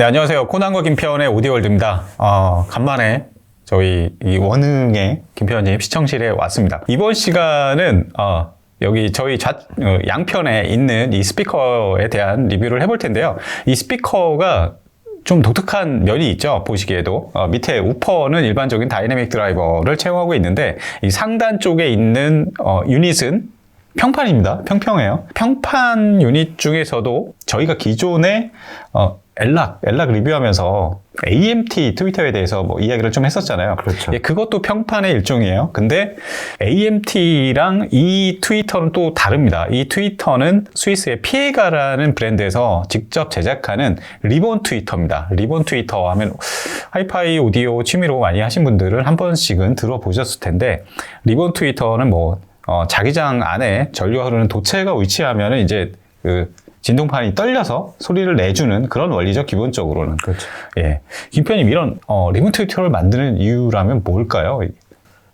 네, 안녕하세요. 코난과 김태원의 오디오월드입니다. 어, 간만에 저희 이 원흥의 김태원님 시청실에 왔습니다. 이번 시간은 어, 여기 저희 좌, 어, 양편에 있는 이 스피커에 대한 리뷰를 해볼 텐데요. 이 스피커가 좀 독특한 면이 있죠. 보시기에도 어, 밑에 우퍼는 일반적인 다이내믹 드라이버를 채용하고 있는데 이 상단 쪽에 있는 어, 유닛은 평판입니다. 평평해요. 평판 유닛 중에서도 저희가 기존에 어, 엘락, 엘락 리뷰하면서 AMT 트위터에 대해서 뭐 이야기를 좀 했었잖아요. 그렇죠. 예, 그것도 평판의 일종이에요. 근데 AMT랑 이 트위터는 또 다릅니다. 이 트위터는 스위스의 피에가라는 브랜드에서 직접 제작하는 리본 트위터입니다. 리본 트위터 하면 하이파이 오디오 취미로 많이 하신 분들은 한 번씩은 들어보셨을 텐데 리본 트위터는 뭐 어, 자기장 안에 전류가 흐르는 도체가 위치하면 이제 그 진동판이 떨려서 소리를 내주는 그런 원리죠 기본적으로는. 그렇죠. 예, 김편님 이런 어, 리본 트위터를 만드는 이유라면 뭘까요?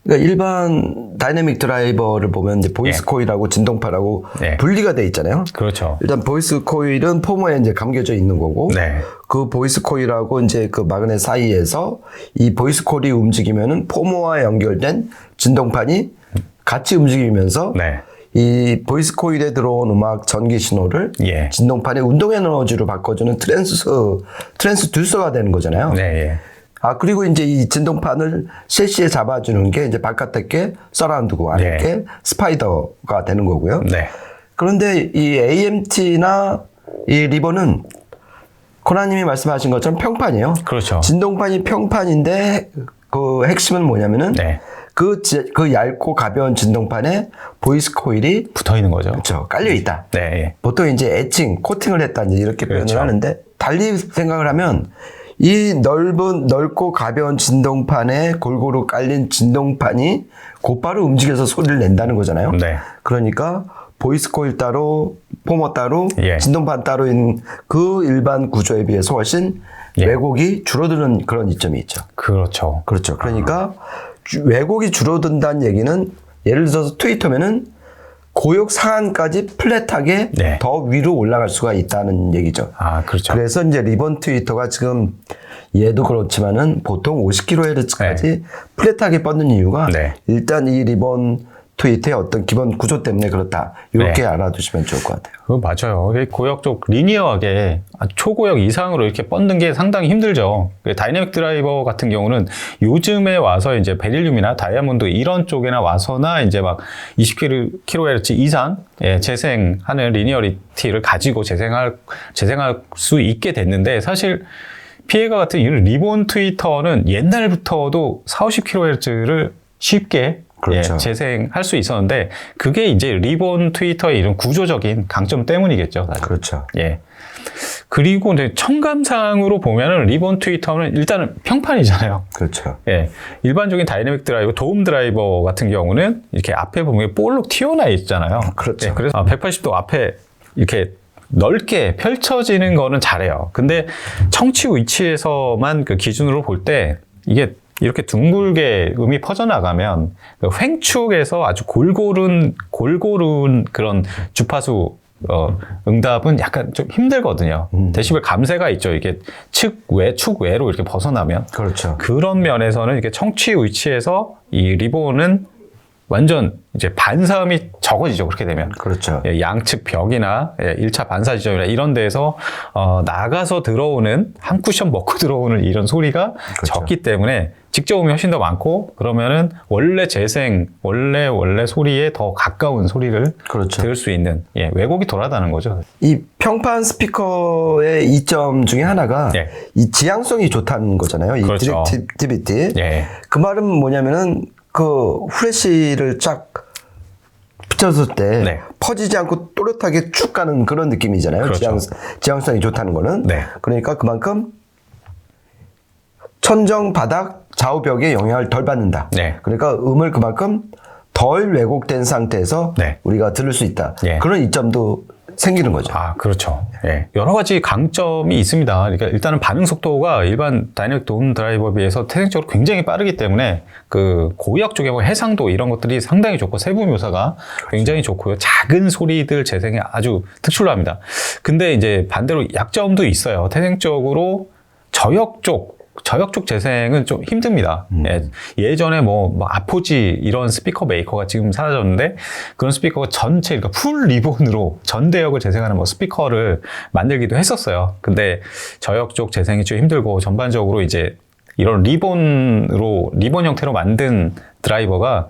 그러니까 일반 다이내믹 드라이버를 보면 이제 보이스 예. 코일하고 진동파라고 네. 분리가 돼 있잖아요. 그렇죠. 일단 보이스 코일은 포머에 이제 감겨져 있는 거고 네. 그 보이스 코일하고 이제 그 마그넷 사이에서 이 보이스 코일이 움직이면은 포머와 연결된 진동판이 같이 움직이면서 네. 이 보이스 코일에 들어온 음악 전기 신호를 예. 진동판의 운동 에너지로 바꿔주는 트랜스 트랜스듀서가 되는 거잖아요. 네, 예. 아 그리고 이제 이 진동판을 셰시에 잡아주는 게 이제 바깥에 게 서라운드고 안에 네. 게 스파이더가 되는 거고요. 네. 그런데 이 AMT나 이 리본은 코나님이 말씀하신 것처럼 평판이에요. 그렇죠. 진동판이 평판인데 그 핵심은 뭐냐면은 네. 그, 지- 그 얇고 가벼운 진동판에 보이스 코일이 붙어 있는 거죠. 그렇죠 깔려 있다. 네, 예. 보통 이제 애칭, 코팅을 했다 이제 이렇게 그렇죠. 표현을 하는데 달리 생각을 하면 이 넓은 넓고 가벼운 진동판에 골고루 깔린 진동판이 곧바로 움직여서 소리를 낸다는 거잖아요. 네. 그러니까 보이스 코일 따로, 포머 따로, 예. 진동판 따로인 그 일반 구조에 비해서 훨씬 예. 왜곡이 줄어드는 그런 이점이 있죠. 그렇죠. 그렇죠. 그러니까 주- 왜곡이 줄어든다는 얘기는 예를 들어서 트위터면은 고역 상한까지 플랫하게 네. 더 위로 올라갈 수가 있다는 얘기죠. 아, 그렇죠. 그래서 이제 리본 트위터가 지금 얘도 그렇지만은 보통 50kHz까지 플랫하게 뻗는 이유가 네. 일단 이 리본 트위터의 어떤 기본 구조 때문에 그렇다. 이렇게 네. 알아두시면 좋을 것 같아요. 그거 맞아요. 고역 쪽 리니어하게 초고역 이상으로 이렇게 뻗는 게 상당히 힘들죠. 그 다이내믹 드라이버 같은 경우는 요즘에 와서 이제 베릴륨이나 다이아몬드 이런 쪽에나 와서나 이제 막 20kHz 이상 예, 재생하는 리니어리티를 가지고 재생할 재생할 수 있게 됐는데 사실 피해가 같은 이런 리본 트위터는 옛날부터도 4, 50kHz를 쉽게 그렇죠. 예, 재생할 수 있었는데 그게 이제 리본 트위터의 이런 구조적인 강점 때문이겠죠. 사실. 그렇죠. 예. 그리고 이제 청감상으로 보면은 리본 트위터는 일단은 평판이잖아요. 그렇죠. 예. 일반적인 다이내믹 드라이버, 도움 드라이버 같은 경우는 이렇게 앞에 보면 볼록 튀어나와 있잖아요. 그렇죠. 예, 그래서 180도 앞에 이렇게 넓게 펼쳐지는 거는 잘해요. 근데 청취 위치에서만 그 기준으로 볼 때 이게 이렇게 둥글게 음이 퍼져나가면 그 횡축에서 아주 골고른 골고른 그런 주파수 어, 응답은 약간 좀 힘들거든요. 데시벨 감세가 있죠. 이게 측외, 축외로 이렇게 벗어나면 그렇죠. 그런 면에서는 이렇게 청취 위치에서 이 리본은 완전 이제 반사음이 적어지죠. 그렇게 되면. 그렇죠. 예, 양측 벽이나 예, 1차 반사 지점이나 이런 데서 어, 나가서 들어오는 한 쿠션 먹고 들어오는 이런 소리가 그렇죠. 적기 때문에 직접 음이 훨씬 더 많고 그러면은 원래 재생 원래 원래 소리에 더 가까운 소리를 그렇죠. 들을 수 있는 예, 왜곡이 덜하다는 거죠. 이 평판 스피커의 이점 중에 하나가 예. 이 지향성이 좋다는 거잖아요. 이 그렇죠. 디렉티비티. 예. 그 말은 뭐냐면은 그 후레쉬를 쫙 붙였을 때 네. 퍼지지 않고 또렷하게 쭉 가는 그런 느낌이잖아요. 그렇죠. 지향, 지향성이 좋다는 거는. 네. 그러니까 그만큼 천정 바닥 좌우벽에 영향을 덜 받는다. 네. 그러니까 음을 그만큼 덜 왜곡된 상태에서 네. 우리가 들을 수 있다. 예. 그런 이점도 생기는 거죠. 아, 그렇죠. 예. 여러 가지 강점이 있습니다. 그러니까 일단은 반응 속도가 일반 다이내믹 돔 드라이버에 비해서 태생적으로 굉장히 빠르기 때문에 그 고역 쪽에 뭐 해상도 이런 것들이 상당히 좋고 세부 묘사가 굉장히 좋고요. 작은 소리들 재생에 아주 특출납니다. 근데 이제 반대로 약점도 있어요. 태생적으로 저역 쪽 저역 쪽 재생은 좀 힘듭니다. 예, 전에 뭐, 뭐 아포지 이런 스피커 메이커가 지금 사라졌는데 그런 스피커가 전체 그러니까 풀 리본으로 전 대역을 재생하는 뭐 스피커를 만들기도 했었어요. 근데 저역 쪽 재생이 좀 힘들고 전반적으로 이제 이런 리본으로 리본 형태로 만든 드라이버가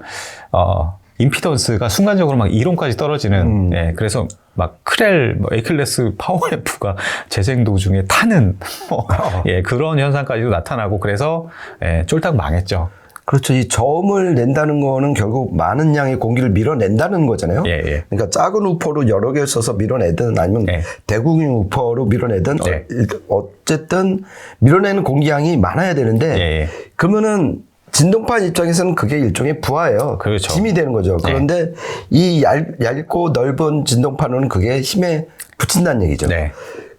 어 임피던스가 순간적으로 막 2론까지 떨어지는 예 그래서 막 크렐 뭐 에클레스 파워앰프가 재생 도중에 타는 뭐, 예 그런 현상까지도 나타나고 그래서 예 쫄딱 망했죠. 그렇죠. 이 저음을 낸다는 거는 결국 많은 양의 공기를 밀어낸다는 거잖아요. 예, 예. 그러니까 작은 우퍼로 여러 개 써서 밀어내든 아니면 예. 대구경 우퍼로 밀어내든 예. 어, 어쨌든 밀어내는 공기양이 많아야 되는데 예, 예. 그러면은 진동판 입장에서는 그게 일종의 부하예요. 그렇죠. 짐이 되는 거죠. 네. 그런데 이 얇, 얇고 넓은 진동판은 그게 힘에 붙인다는 얘기죠. 네.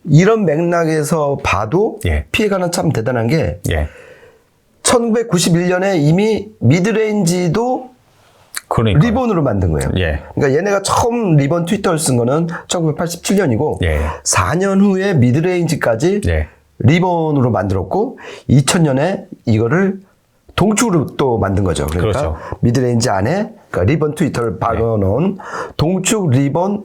이런 맥락에서 봐도 예. 피해가는 참 대단한 게 예 1991년에 이미 미드레인지도 그러니까 리본으로 만든 거예요. 예. 그러니까 얘네가 처음 리본 트위터를 쓴 거는 1987년이고 예. 4년 후에 미드레인지까지 예. 리본으로 만들었고 2000년에 이거를 동축으로 또 만든 거죠. 그러니까 그렇죠. 미드레인지 안에 그러니까 리본 트위터를 박아놓은 동축 리본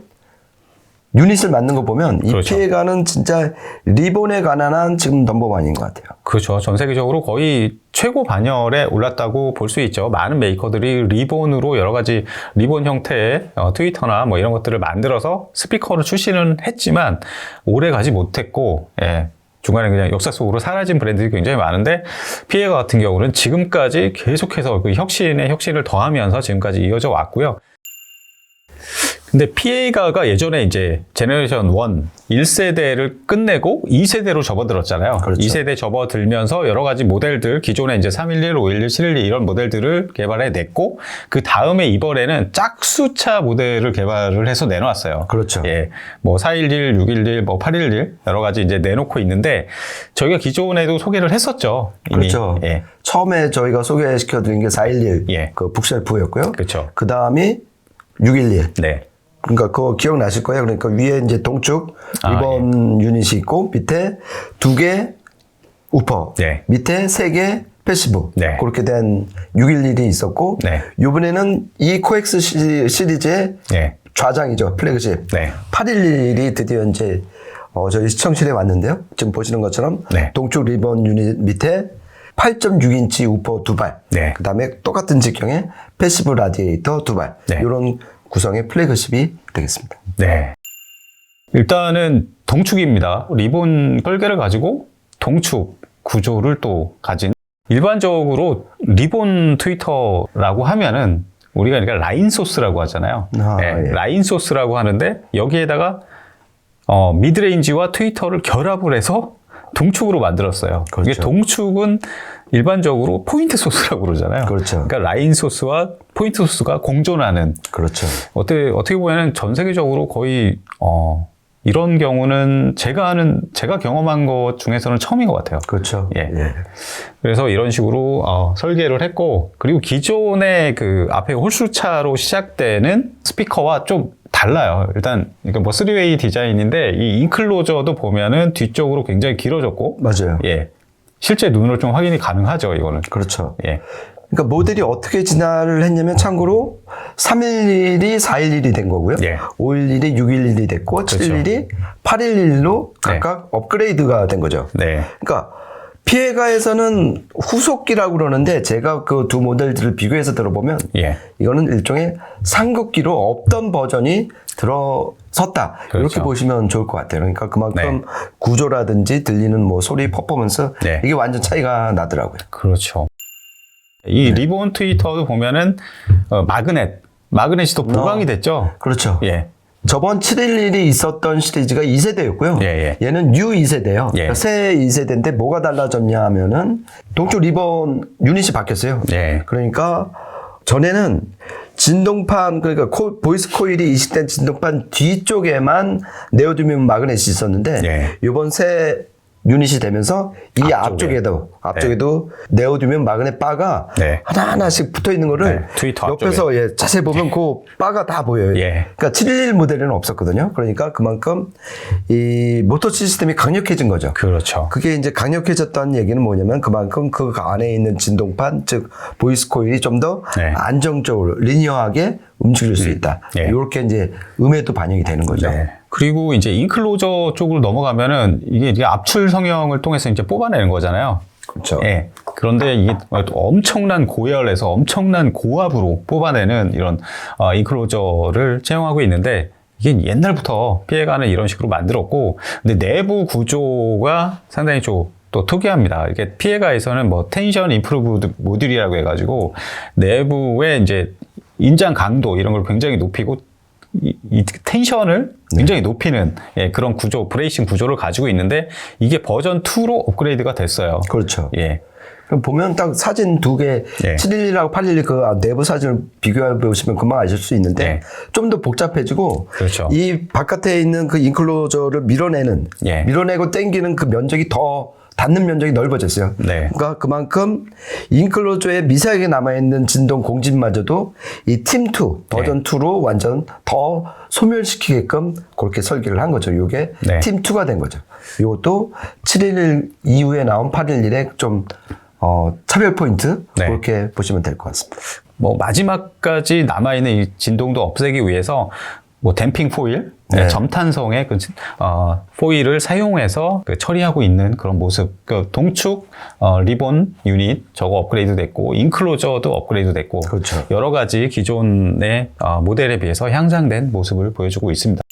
유닛을 만든 거 보면 이 그렇죠. 피해가는 진짜 리본에 관한 한 지금 넘버원인 것 같아요. 그렇죠. 전 세계적으로 거의 최고 반열에 올랐다고 볼 수 있죠. 많은 메이커들이 리본으로 여러 가지 리본 형태의 어, 트위터나 뭐 이런 것들을 만들어서 스피커를 출시는 했지만 오래 가지 못했고, 예. 중간에 그냥 역사 속으로 사라진 브랜드들이 굉장히 많은데 피해가 같은 경우는 지금까지 계속해서 그 혁신에 혁신을 더하면서 지금까지 이어져 왔고요. 근데 PA가가 예전에 이제 제너레이션 1, 1세대를 끝내고 2세대로 접어들었잖아요. 그렇죠. 2세대 접어들면서 여러 가지 모델들, 기존에 이제 311, 511, 712 이런 모델들을 개발해 냈고, 그 다음에 이번에는 짝수차 모델을 개발을 해서 내놓았어요. 그렇죠. 예. 뭐 411, 611, 뭐 811 여러 가지 이제 내놓고 있는데, 저희가 기존에도 소개를 했었죠. 이미. 그렇죠. 예. 처음에 저희가 소개시켜드린 게 411, 예. 그 북셀프였고요. 그렇죠. 그 다음이 611. 네. 그러니까 그거 기억나실 거예요. 그러니까 위에 이제 동축 아, 리본 유닛이 있고 밑에 두 개 우퍼, 네. 밑에 세 개 패시브 네. 그렇게 된 611이 있었고 네. 이번에는 이 코엑스 시- 시리즈의 예. 좌장이죠 플래그십 네. 811이 드디어 이제 어, 저희 시청실에 왔는데요. 지금 보시는 것처럼 네. 동쪽 리본 유닛 밑에 8.6인치 우퍼 두 발, 네. 그 다음에 똑같은 직경의 패시브 라디에이터 두 발, 네. 이런 구성의 플래그십이 되겠습니다. 네. 일단은 동축입니다. 리본 설계를 가지고 동축 구조를 또 가진 일반적으로 리본 트위터라고 하면은 우리가 그러니까 라인 소스라고 하잖아요. 아, 네, 예. 라인 소스라고 하는데 여기에다가 어, 미드레인지와 트위터를 결합을 해서 동축으로 만들었어요. 그렇죠. 이게 동축은 일반적으로 포인트 소스라고 그러잖아요. 그렇죠. 그러니까 라인 소스와 포인트 소스가 공존하는 그렇죠. 어떻게 어떻게 보면은 전 세계적으로 거의 어 이런 경우는 제가 아는 제가 경험한 것 중에서는 처음인 것 같아요. 그렇죠. 예. 그래서 이런 식으로 어, 설계를 했고 그리고 기존의 그 앞에 홀수차로 시작되는 스피커와 좀 달라요. 일단 이게 뭐 3웨이 디자인인데 이 인클로저도 보면은 뒤쪽으로 굉장히 길어졌고 맞아요. 예. 실제 눈으로 좀 확인이 가능하죠, 이거는. 그렇죠. 예. 그러니까 모델이 어떻게 진화를 했냐면 참고로 311이 411이 된 거고요. 예. 511이 611이 됐고 711이 811로 각각 업그레이드가 된 거죠. 네. 그러니까 피해가에서는 후속기라고 그러는데 제가 그 두 모델들을 비교해서 들어보면 예. 이거는 일종의 상급기로 없던 버전이 들어섰다. 이렇게 그렇죠. 보시면 좋을 것 같아요. 그러니까 그만큼 네. 구조라든지 들리는 뭐 소리 퍼포먼스 네. 이게 완전 차이가 나더라고요. 그렇죠. 이 리본 트위터도 보면은 어, 마그넷, 마그넷이 또 보강이 됐죠. 그렇죠. 예, 저번 711이 있었던 시리즈가 2세대였고요. 예, 예. 얘는 뉴 2세대예요. 예. 그러니까 새 2세대인데 뭐가 달라졌냐 하면은 동쪽 리본 유닛이 바뀌었어요. 예. 그러니까 전에는 진동판 그러니까 코- 보이스 코일이 이식된 진동판 뒤쪽에만 네오디뮴 마그넷이 있었는데 예. 이번 새 유닛이 되면서 이 앞쪽에. 앞쪽에 도 앞쪽에도 네오디뮴 마그넷 바가 네. 하나 하나씩 붙어 있는 거를 네, 트위터 옆에서 예, 자세히 보면 그 바가 다 보여요. 예. 그러니까 711 모델에는 없었거든요. 그러니까 그만큼 이 모터 시스템이 강력해진 거죠. 그렇죠. 그게 이제 강력해졌다는 얘기는 뭐냐면 그만큼 그 안에 있는 진동판 즉 보이스 코일이 좀 더 네. 안정적으로 리니어하게 움직일 수 있다. 예. 이렇게 이제 음에도 반영이 되는 거죠. 네. 그리고 이제 인클로저 쪽으로 넘어가면은 이게 이제 압출 성형을 통해서 이제 뽑아내는 거잖아요. 그렇죠. 예. 그런데 이게 엄청난 고열에서 엄청난 고압으로 뽑아내는 이런 어, 인클로저를 채용하고 있는데 이게 옛날부터 피해가는 이런 식으로 만들었고 근데 내부 구조가 상당히 좀 또 특이합니다. 이게 피해가에서는 뭐 텐션 임프루브드 모듈이라고 해가지고 내부에 이제 인장 강도 이런 걸 굉장히 높이고 이, 이 텐션을 굉장히 높이는 예, 그런 구조, 브레이싱 구조를 가지고 있는데 이게 버전 2로 업그레이드가 됐어요. 그렇죠. 예. 그럼 보면 딱 사진 두 개, 예. 711하고 811 그 내부 사진을 비교해 보시면 금방 아실 수 있는데 예. 좀더 복잡해지고 그렇죠. 이 바깥에 있는 그 인클로저를 밀어내는 예. 밀어내고 당기는 그 면적이 더 닿는 면적이 넓어졌어요. 네. 그러니까 그만큼 인클로저에 미세하게 남아있는 진동 공진마저도 이 팀2 버전 2로 완전 더 소멸시키게끔 그렇게 설계를 한 거죠. 이게 네. 팀2가 된 거죠. 이것도 711 이후에 나온 811의 좀 어, 차별 포인트 네. 그렇게 보시면 될 것 같습니다. 뭐 마지막까지 남아있는 이 진동도 없애기 위해서 뭐 댐핑 포일, 네. 점탄성의 그 어, 포일을 사용해서 그 처리하고 있는 그런 모습. 그 동축 어, 리본 유닛 저거 업그레이드 됐고 인클로저도 업그레이드 됐고 그렇죠. 여러 가지 기존의 어, 모델에 비해서 향상된 모습을 보여주고 있습니다.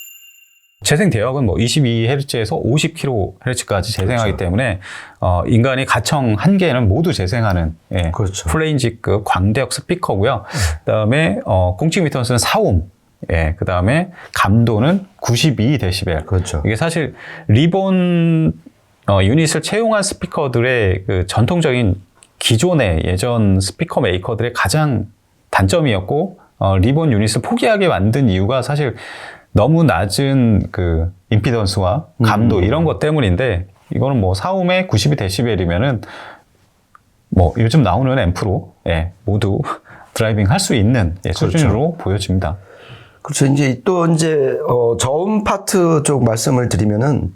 재생 대역은 뭐 22Hz에서 50kHz까지 재생하기 때문에 어, 인간이 가청 한 개는 모두 재생하는 예, 그렇죠. 플레인지급 광대역 스피커고요. 그다음에 어, 공식 미터스는 4옴. 예, 그 다음에 감도는 92dB. 그렇죠. 이게 사실 리본 어, 유닛을 채용한 스피커들의 그 전통적인 기존의 예전 스피커 메이커들의 가장 단점이었고 어, 리본 유닛을 포기하게 만든 이유가 사실 너무 낮은 그 임피던스와 감도 이런 것 때문인데 이거는 뭐 사움에 92dB이면은 뭐 요즘 나오는 앰프로 예, 모두 드라이빙 할 수 있는 예, 수준으로 보여집니다. 그렇죠. 이제 또 이제 어, 저음 파트 쪽 말씀을 드리면은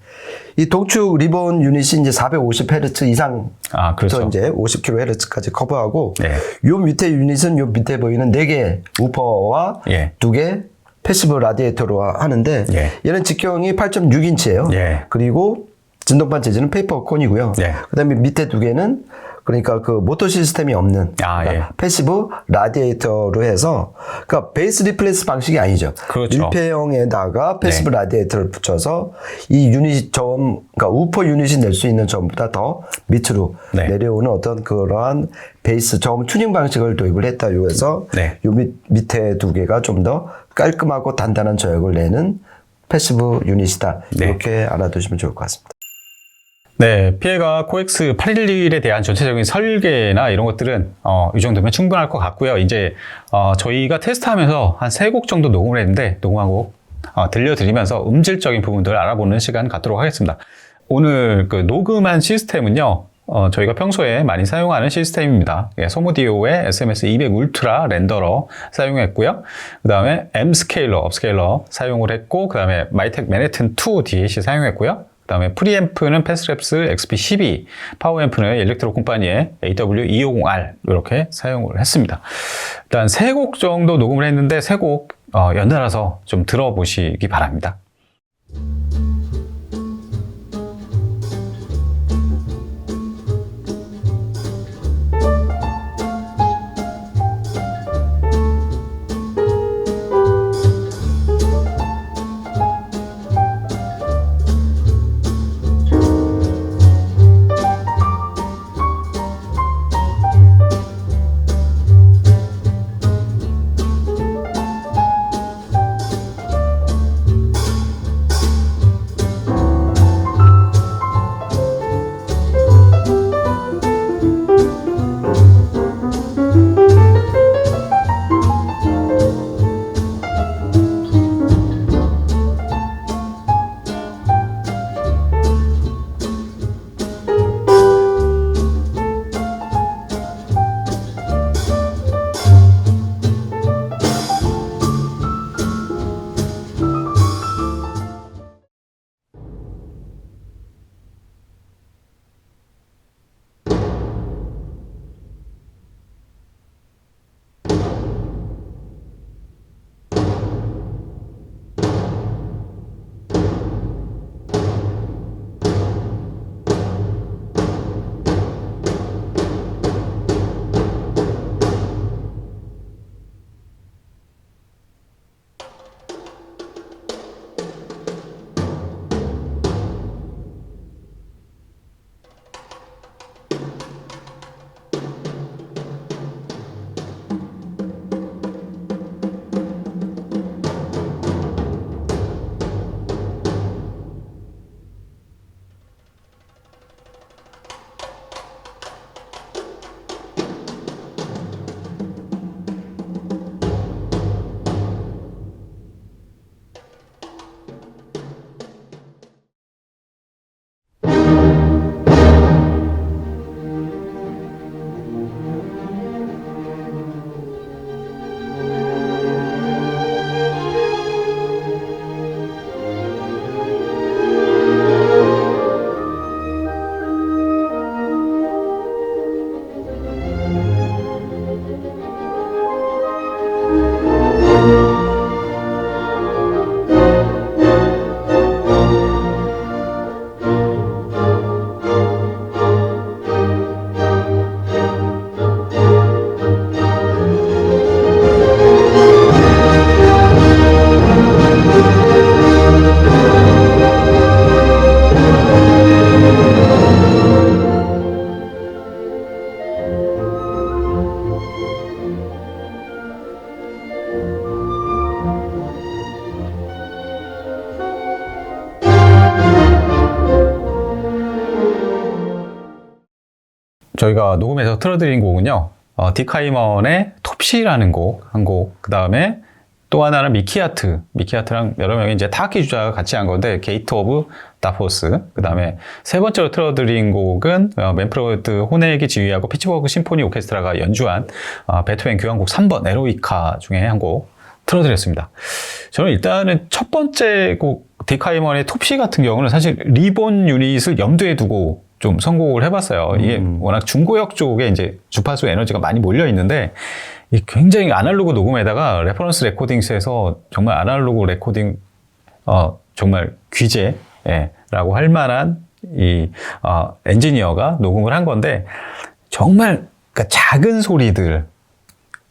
이 동축 리본 유닛이 이제 450Hz 이상 아, 그렇죠. 이제 50kHz까지 커버하고 네. 요 밑에 유닛은 요 밑에 보이는 네개 우퍼와 예. 두개 패시브 라디에이터로 하는데 예. 얘는 직경이 8.6인치예요. 예. 그리고 진동판 재질은 페이퍼 콘이고요. 예. 그다음에 밑에 두 개는 그러니까 그 모터 시스템이 없는 아, 그러니까 예. 패시브 라디에이터로 해서 그러니까 베이스 리플레이스 방식이 아니죠. 그렇죠. 밀폐형에다가 패시브 네. 라디에이터를 붙여서 이 유닛 점 그러니까 우퍼 유닛이 낼 수 있는 점보다 더 밑으로 네. 내려오는 어떤 그러한 베이스 점 튜닝 방식을 도입을 했다. 요해서 네. 요 밑, 밑에 두 개가 좀 더 깔끔하고 단단한 저역을 내는 패시브 유닛이다. 네. 이렇게 알아두시면 좋을 것 같습니다. 네, 피해가 코엑스 811에 대한 전체적인 설계나 이런 것들은 어, 이 정도면 충분할 것 같고요. 이제 어, 저희가 테스트하면서 한 세 곡 정도 녹음을 했는데 녹음하고 어, 들려드리면서 음질적인 부분들을 알아보는 시간 갖도록 하겠습니다. 오늘 그 녹음한 시스템은요. 어, 저희가 평소에 많이 사용하는 시스템입니다. 예, 소모디오의 SMS 200 울트라 렌더러 사용했고요. 그 다음에 M 스케일러, 업스케일러 사용을 했고, 그 다음에 마이텍 맨해튼 2 DAC 사용했고요. 그 다음에 프리앰프는 패스랩스 XP12, 파워앰프는 일렉트로 콤파니의 AW250R 이렇게 사용을 했습니다. 일단 세 곡 정도 녹음을 했는데 세곡 어, 연달아서 좀 들어보시기 바랍니다. you. 저희가 녹음해서 틀어드린 곡은요. 어, 디카이먼의 톱시라는 곡 한 곡. 그 다음에 또 하나는 미키아트. 미키아트랑 여러 명이 이제 타악기 주자가 같이 한 건데 게이트 오브 다포스. 그 다음에 세 번째로 틀어드린 곡은 어, 맨프로드 호네기 지휘하고 피츠버그 심포니 오케스트라가 연주한 어, 베토벤 교향곡 3번 에로이카 중에 한 곡 틀어드렸습니다. 저는 일단은 첫 번째 곡 디카이먼의 톱시 같은 경우는 사실 리본 유닛을 염두에 두고 좀 선곡을 해봤어요. 이게 워낙 중고역 쪽에 이제 주파수 에너지가 많이 몰려 있는데 이 굉장히 아날로그 녹음에다가 레퍼런스 레코딩스에서 정말 아날로그 레코딩 어 정말 귀재라고 할 만한 이 어, 엔지니어가 녹음을 한 건데 정말 그러니까 작은 소리들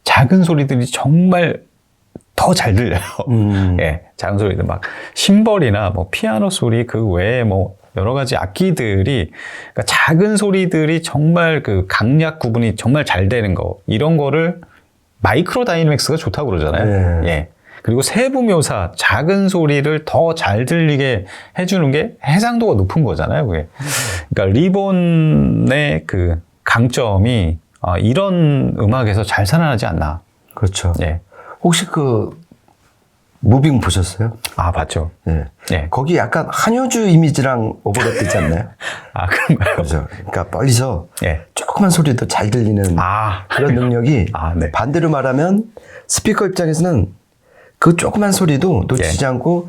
작은 소리들이 정말 더 잘 들려요. 음. 예, 작은 소리들 막 심벌이나 뭐 피아노 소리 그 외에 뭐 여러 가지 악기들이 그러니까 작은 소리들이 정말 그 강약 구분이 정말 잘 되는 거 이런 거를 마이크로 다이내믹스가 좋다고 그러잖아요. 네. 예. 그리고 세부 묘사 작은 소리를 더 잘 들리게 해주는 게 해상도가 높은 거잖아요. 그게. 그러니까 리본의 그 강점이 아, 이런 음악에서 잘 살아나지 않나. 그렇죠. 예. 혹시 그 무빙 보셨어요? 아 봤죠. 예. 예. 거기 약간 한효주 이미지랑 오버랩 되지 않나요? 아 그런가요? 그렇죠. 그러니까 멀리서 예. 조그만 소리도 잘 들리는 아 그런 능력이 아, 네. 반대로 말하면 스피커 입장에서는 그 조그만 소리도 놓치지 않고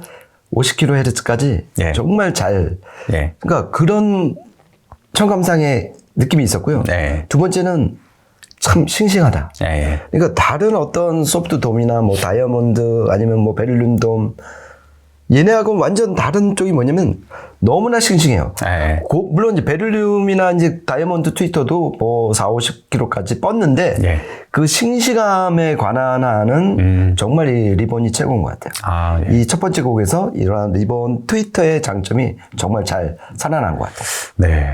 50kHz까지 예. 정말 잘 예. 그러니까 그런 청감상의 느낌이 있었고요. 네. 두 번째는 참 싱싱하다. 예. 예. 그러니까 다른 어떤 소프트 돔이나 뭐 다이아몬드 아니면 뭐 베를린 돔 얘네하고는 완전 다른 쪽이 뭐냐면 너무나 싱싱해요. 예. 고- 물론 이제 베를륨이나 이제 다이아몬드 트위터도 뭐 4, 50kg까지 뻗는데 예. 그 싱싱함에 관한 한은 음. 정말 이 리본이 최고인 것 같아요. 아 예. 이첫 번째 곡에서 이러한 리본 트위터의 장점이 정말 잘 살아난 것 같아요. 네,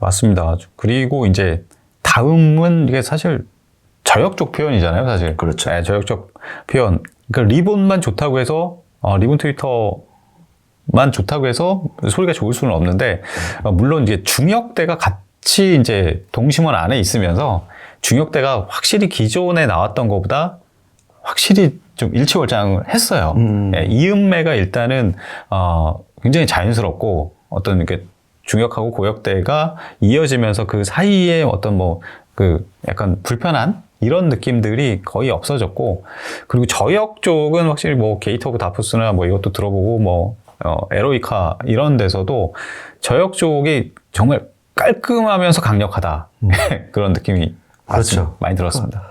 맞습니다. 그리고 이제 다음은 이게 사실 저역적 표현이잖아요, 사실. 그렇죠. 네, 저역적 표현. 그러니까 리본만 좋다고 해서 어, 리본 트위터 만 좋다고 해서 소리가 좋을 수는 없는데 어, 물론 이제 중역대가 같이 이제 동심원 안에 있으면서 중역대가 확실히 기존에 나왔던 것보다 확실히 좀 일치월장을 했어요. 음. 예, 이음매가 일단은 어, 굉장히 자연스럽고 어떤 이렇게 중역하고 고역대가 이어지면서 그 사이에 어떤 뭐 그 약간 불편한 이런 느낌들이 거의 없어졌고 그리고 저역 쪽은 확실히 뭐 게이트 오브 다프스나 뭐 이것도 들어보고 뭐 어, 에로이카 이런 데서도 저역 쪽이 정말 깔끔하면서 강력하다 그런 느낌이 음. 그렇죠. 많이- 많이 들었습니다.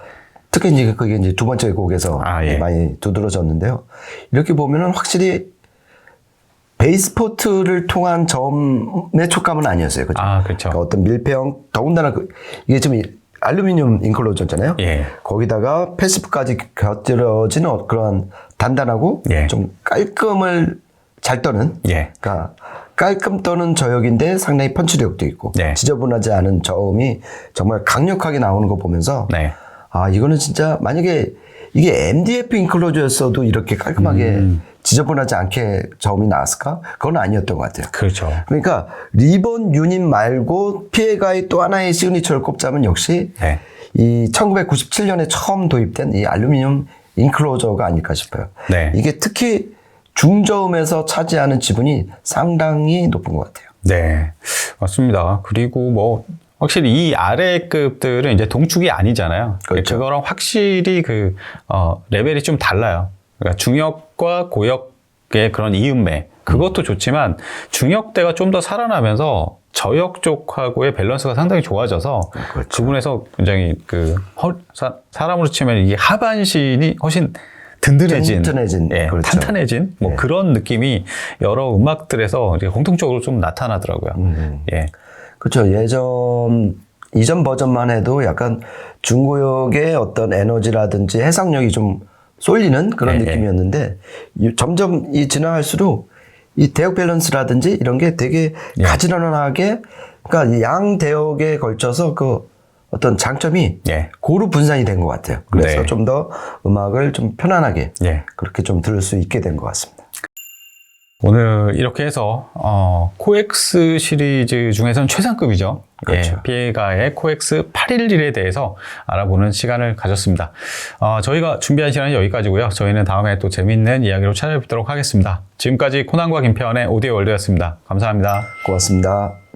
특히 이제 그게 이제 두 번째 곡에서 아, 예. 많이 두드러졌는데요. 이렇게 보면은 확실히 베이스포트를 통한 점의 촉감은 아니었어요. 그죠? 아 그렇죠. 그러니까 어떤 밀폐형, 더군다나 그, 이게 지금 이 알루미늄 인클로저잖아요. 예. 거기다가 패시브까지 곁들여지는 어- 그런 단단하고 예. 좀 깔끔을 잘 떠는 예. 그러니까 깔끔 떠는 저역인데 상당히 펀치력도 있고 네. 지저분하지 않은 저음이 정말 강력하게 나오는 거 보면서 네. 아 이거는 진짜 만약에 이게 MDF 인클로저였어도 이렇게 깔끔하게 음. 지저분하지 않게 저음이 나왔을까? 그건 아니었던 것 같아요. 그렇죠. 그러니까 리본 유닛 말고 피해가의 또 하나의 시그니처를 꼽자면 역시 네. 이 1997년에 처음 도입된 이 알루미늄 인클로저가 아닐까 싶어요. 네. 이게 특히 중저음에서 차지하는 지분이 상당히 높은 것 같아요. 네, 맞습니다. 그리고 뭐 확실히 이 아래 급들은 이제 동축이 아니잖아요. 그렇죠. 그거랑 확실히 그 어, 레벨이 좀 달라요. 그러니까 중역 과 고역의 그런 이음매 그것도 좋지만 중역대가 좀 더 살아나면서 저역 쪽하고의 밸런스가 상당히 좋아져서 그렇죠. 그 부분에서 굉장히 그 허- 사, 사람으로 치면 이게 하반신이 훨씬 든든해진, 튼튼해진, 예, 그렇죠. 탄탄해진 뭐 그런 느낌이 여러 음악들에서 공통적으로 좀 나타나더라고요. 음. 예, 그렇죠. 예전 이전 버전만 해도 약간 중고역의 어떤 에너지라든지 해상력이 좀 쏠리는 그런 네, 느낌이었는데 이- 점점 이 지나갈수록 이 대역 밸런스라든지 이런 게 되게 예. 가지런하게 그러니까 이양 대역에 걸쳐서 그 어떤 장점이 예. 고루 분산이 된 것 같아요. 그래서 네. 좀더 음악을 좀 편안하게 예. 그렇게 좀 들을 수 있게 된 것 같습니다. 오늘 이렇게 해서 어, 코엑스 시리즈 중에서는 최상급이죠. 그렇죠. 예, 비에가의 코엑스 811에 대해서 알아보는 시간을 가졌습니다. 어, 저희가 준비한 시간은 여기까지고요. 저희는 다음에 또 재밌는 이야기로 찾아뵙도록 하겠습니다. 지금까지 코난과 김태원의 오디오 월드였습니다. 감사합니다. 고맙습니다.